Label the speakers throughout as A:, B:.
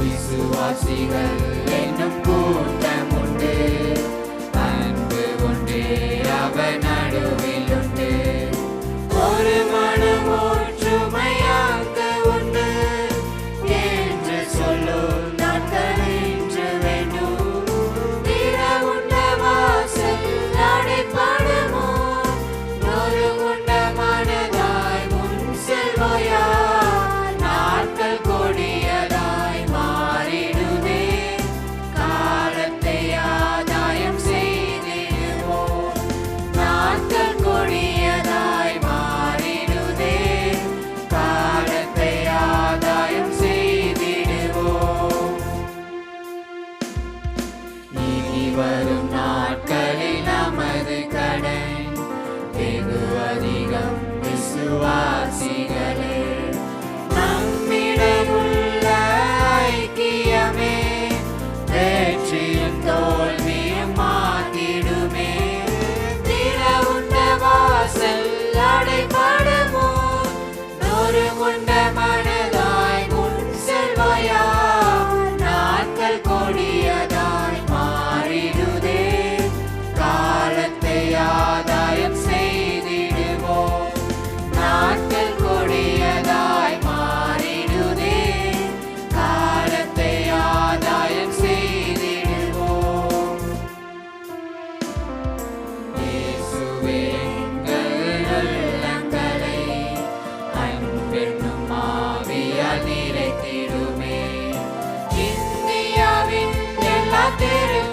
A: விசுவாசிகள் என்னும் கூட்டம் உண்டு. அன்பு ஒன்றே அவ நடுவே. வரும் நாட்களில் நமது கடை வெகு அதிகம் விசுவா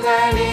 A: Dani.